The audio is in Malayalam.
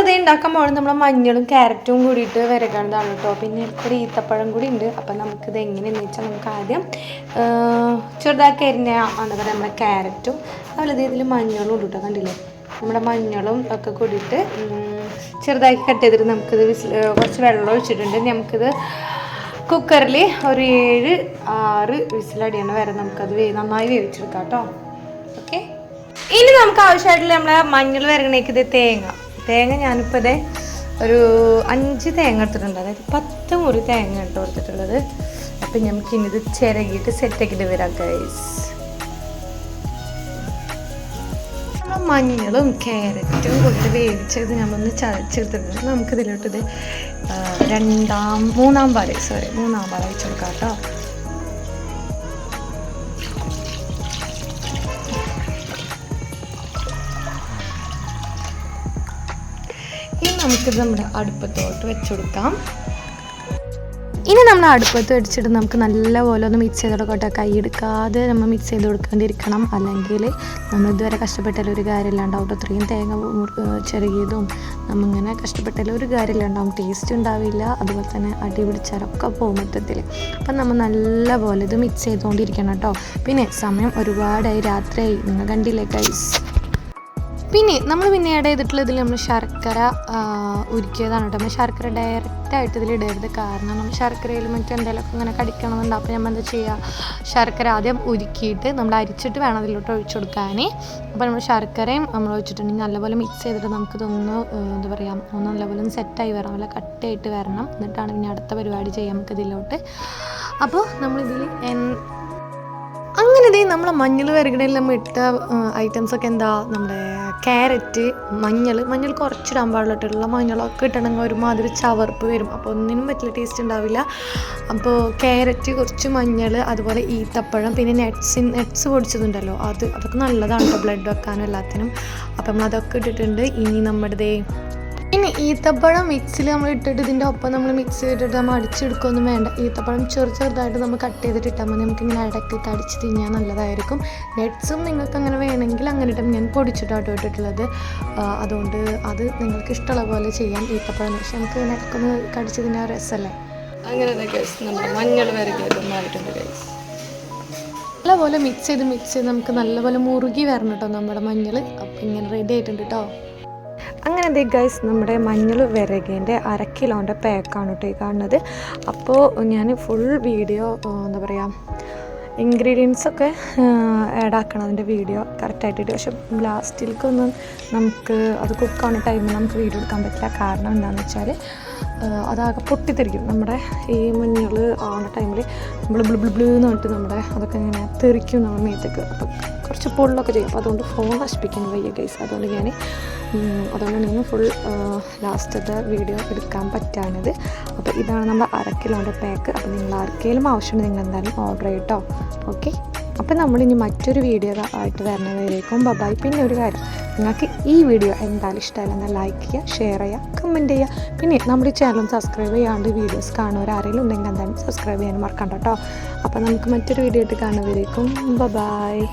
നമ്മളിത് ഉണ്ടാക്കാൻ പോകുന്നത് നമ്മൾ മഞ്ഞളും ക്യാരറ്റും കൂടിയിട്ട് വരകണതാണ് കേട്ടോ പിന്നെ ഒരു ഈത്തപ്പഴം കൂടി ഉണ്ട് അപ്പം നമുക്കിത് എങ്ങനെയെന്ന് വെച്ചാൽ നമുക്ക് ആദ്യം ചെറുതാക്കി അരിഞ്ഞ എന്താ പറയുക നമ്മുടെ ക്യാരറ്റും അതുപോലെ ഇതിൽ മഞ്ഞളും ഉണ്ട് കണ്ടില്ലേ? നമ്മുടെ മഞ്ഞളും ഒക്കെ കൂടിയിട്ട് ചെറുതാക്കി കട്ട് ചെയ്തിട്ട് നമുക്കിത് കുറച്ച് വെള്ളം ഒഴിച്ചിട്ടുണ്ട്. നമുക്കിത് കുക്കറിൽ ഒരു ഏഴ് ആറ് വിസിലടിയാണ് വരെ നമുക്കത് നന്നായി വേവിച്ചെടുക്കാം കേട്ടോ ഓക്കെ? ഇനി നമുക്ക് ആവശ്യമായിട്ടുള്ള നമ്മളെ മഞ്ഞൾ വരങ്ങണേക്ക് ഇത് തേങ്ങ. തേങ്ങ ഞാനിപ്പോൾ ഇതേ ഒരു അഞ്ച് തേങ്ങ എടുത്തിട്ടുണ്ട്. അതായത് പത്ത് മുറി തേങ്ങ ഇട്ട് കൊടുത്തിട്ടുള്ളത്. അപ്പം നമുക്ക് ഇനി ഇത് ചിരകിയിട്ട് സെറ്റാക്കിയിട്ട് വരാം ഗൈസ് നമ്മൾ മഞ്ഞളും ക്യാരറ്റും കൊണ്ട് വേവിച്ചത് നമ്മളൊന്ന് ചതച്ചെടുത്തിട്ടുണ്ട്. നമുക്ക് ഇതിലോട്ട് ഇത് രണ്ടാം മൂന്നാം പാൽ സോറി മൂന്നാം പാൽ ഒഴിച്ചു കൊടുക്കാം കേട്ടോ. നമുക്കിത് നമ്മുടെ അടുപ്പത്തോട്ട് വെച്ച് കൊടുക്കാം ഇനി നമ്മൾ അടുപ്പത്ത് വെച്ചിട്ട് നമുക്ക് നല്ലപോലെ ഒന്ന് മിക്സ് ചെയ്ത് കൊടുക്കട്ടെ കൈ എടുക്കാതെ നമ്മൾ മിക്സ് ചെയ്ത് കൊടുക്കേണ്ടിയിരിക്കണം അല്ലെങ്കിൽ നമ്മൾ ഇതുവരെ കഷ്ടപ്പെട്ടാലും ഒരു കാര്യമില്ലാണ്ടാവും അത്രയും തേങ്ങ ചെറുകിയതും നമ്മിങ്ങനെ കഷ്ടപ്പെട്ടാലും ഒരു കാര്യമില്ലാണ്ടാവും. ടേസ്റ്റ് ഉണ്ടാവില്ല. അതുപോലെ തന്നെ അടി പിടിച്ചാലൊക്കെ പോകും മൊത്തത്തിൽ. അപ്പം നമ്മൾ നല്ലപോലെ ഇത് മിക്സ് ചെയ്തുകൊണ്ടിരിക്കണം കേട്ടോ. പിന്നെ സമയം ഒരുപാടായി. രാത്രിയായി. നിങ്ങൾ കണ്ടില്ലേ ഗൈസ് പിന്നെ നമ്മൾ പിന്നെ ആഡ് ചെയ്തിട്ടുള്ള ഇതിൽ നമ്മൾ ശർക്കര ഉരുക്കിയതാണ് കേട്ടോ. നമ്മൾ ശർക്കര ഡയറക്റ്റ് ആയിട്ട് ഇതിൽ ഇടരുത്. കാരണം നമ്മൾ ശർക്കരയിൽ മറ്റെന്തെങ്കിലുമൊക്കെ ഇങ്ങനെ കടിക്കണമെന്നുണ്ട്. അപ്പോൾ നമ്മൾ എന്താ ചെയ്യുക? ശർക്കര ആദ്യം ഉരുക്കിയിട്ട് നമ്മൾ അരിച്ചിട്ട് വേണം അതിലോട്ട് ഒഴിച്ചു കൊടുക്കാൻ അപ്പോൾ നമ്മൾ ശർക്കരയും നമ്മൾ ഒഴിച്ചിട്ടുണ്ടെങ്കിൽ നല്ലപോലെ മിക്സ് ചെയ്തിട്ട് നമുക്കിതൊന്ന് എന്താ പറയുക ഒന്ന് നല്ലപോലെ ഒന്ന് സെറ്റായി വരണം. നല്ല കട്ടായിട്ട് വരണം. എന്നിട്ടാണ് പിന്നെ അടുത്ത പരിപാടി ചെയ്യാം നമുക്ക് ഇതിലോട്ട്. അപ്പോൾ നമ്മളിതിൽ നമ്മളെ മഞ്ഞൾ വരകടയിൽ നമ്മൾ ഇട്ട ഐറ്റംസ് ഒക്കെ എന്താ? നമ്മുടെ ക്യാരറ്റ് മഞ്ഞൾ. മഞ്ഞൾ കുറച്ചിടാൻ പാടില്ല മഞ്ഞളൊക്കെ ഇട്ടണമെങ്കിൽ ഒരുമാതിരി ചവർപ്പ് വരും. അപ്പോൾ ഒന്നിനും പറ്റില്ല ടേസ്റ്റ് ഉണ്ടാവില്ല. അപ്പോൾ ക്യാരറ്റ് കുറച്ച് മഞ്ഞൾ അതുപോലെ ഈത്തപ്പഴം പിന്നെ നെറ്റ്സ് നെറ്റ്സ് പൊടിച്ചതുണ്ടല്ലോ. അത് അതൊക്കെ നല്ലതാണ് കേട്ടോ ബ്ലഡ് വെക്കാനും എല്ലാത്തിനും. അപ്പം നമ്മൾ അതൊക്കെ ഇട്ടിട്ടുണ്ട്. ഇനി നമ്മുടെ ഇനി ഈത്തപ്പഴം മിക്സിൽ നമ്മൾ ഇട്ടിട്ട് ഇതിന്റെ ഒപ്പം നമ്മൾ മിക്സ് ചെയ്തിട്ട് നമ്മൾ അടിച്ചെടുക്കുകയൊന്നും വേണ്ട. ഈത്തപ്പഴം ചെറു ചെറുതായിട്ട് നമ്മൾ കട്ട് ചെയ്തിട്ട് ഇട്ടാൽ മതി. നമുക്ക് ഇങ്ങനെ ഇടയ്ക്ക് അടിച്ച് തിന്നാൻ നല്ലതായിരിക്കും. നെറ്റ്സും നിങ്ങൾക്ക് അങ്ങനെ വേണമെങ്കിൽ അങ്ങനെ ഇട്ടാൽ ഞാൻ പൊടിച്ചിട്ടാട്ടോ ഇട്ടിട്ടുള്ളത്. അതുകൊണ്ട് അത് നിങ്ങൾക്ക് ഇഷ്ടമുള്ള പോലെ ചെയ്യാം ഈത്തപ്പഴം. പക്ഷെ നമുക്ക് ഇങ്ങനെ ഇടയ്ക്കൊന്ന് കടിച്ച് തിന്നാൻ രസമല്ലേ അങ്ങനെ നമ്മുടെ മഞ്ഞൾ ആയിട്ടുണ്ട് ഗൈസ് നല്ലപോലെ മിക്സ് ചെയ്ത് മിക്സ് ചെയ്ത് നമുക്ക് നല്ലപോലെ മുറുകി വരണം കേട്ടോ നമ്മുടെ മഞ്ഞൾ അപ്പം ഇങ്ങനെ റെഡി ആയിട്ടുണ്ട് കേട്ടോ. അങ്ങനെ ദേ ഗൈസ് നമ്മുടെ മഞ്ഞൾ വിരകേന്റെ അര കിലോന്റെ പാക്കാണ് കേട്ടോ ഈ കാണുന്നത്. അപ്പോൾ ഞാൻ ഫുൾ വീഡിയോ എന്താ പറയുക ഇൻഗ്രീഡിയൻസ് ഒക്കെ ആഡ് ആക്കണം അതിന്റെ വീഡിയോ കറക്റ്റായിട്ടിട്ട് പക്ഷെ ലാസ്റ്റിലേക്കൊന്നും നമുക്ക് അത് കുക്കാവുന്ന ടൈമിൽ നമുക്ക് വീഡിയോ എടുക്കാൻ പറ്റില്ല. കാരണം എന്താണെന്ന് വെച്ചാൽ അതാകെ പൊട്ടിത്തെറിക്കും. നമ്മുടെ ഈ മഞ്ഞൾ ആണ ടൈമിൽ നമ്മൾ ബ്ലു ബ്ലു ബ്ലൂ എന്ന് പറഞ്ഞിട്ട് നമ്മുടെ അതൊക്കെ ഇങ്ങനെ തെറിക്കും നമ്മുടെ മേത്തേക്ക്. അപ്പം കുറച്ച് പൊള്ളൊക്കെ ചെയ്യും. അപ്പോൾ അതുകൊണ്ട് ഫോൺ നശിപ്പിക്കാൻ വയ്യ ഗൈസ് അതുകൊണ്ട് ഞാൻ അതുകൊണ്ടാണ് ഞാൻ ഫുൾ ലാസ്റ്റത്തെ വീഡിയോ എടുക്കാൻ പറ്റാനത് അപ്പോൾ ഇതാണ് നമ്മുടെ അര കിലോന്റെ പാക്ക് അപ്പോൾ നിങ്ങൾ ആർക്കെങ്കിലും ആവശ്യമുണ്ട് നിങ്ങൾ എന്തായാലും ഓർഡർ ചെയ്യട്ടോ. ഓക്കെ അപ്പോൾ നമ്മളിനി മറ്റൊരു വീഡിയോ ആയിട്ട് വരുന്നവരേക്കും ബബായ് പിന്നെ ഒരു കാര്യം. നിങ്ങൾക്ക് ഈ വീഡിയോ എന്തായാലും ഇഷ്ടമല്ല ലൈക്ക് ചെയ്യുക ഷെയർ ചെയ്യുക കമന്റ് ചെയ്യുക. പിന്നെ നമ്മുടെ ചാനൽ സബ്സ്ക്രൈബ് ചെയ്യാണ്ട് വീഡിയോസ് കാണുന്നവർ ആരെങ്കിലും എന്തായാലും സബ്സ്ക്രൈബ് ചെയ്യാൻ മറക്കണ്ട കേട്ടോ അപ്പോൾ നമുക്ക് മറ്റൊരു വീഡിയോ ആയിട്ട് കാണുന്നവരേക്കും ബബായ്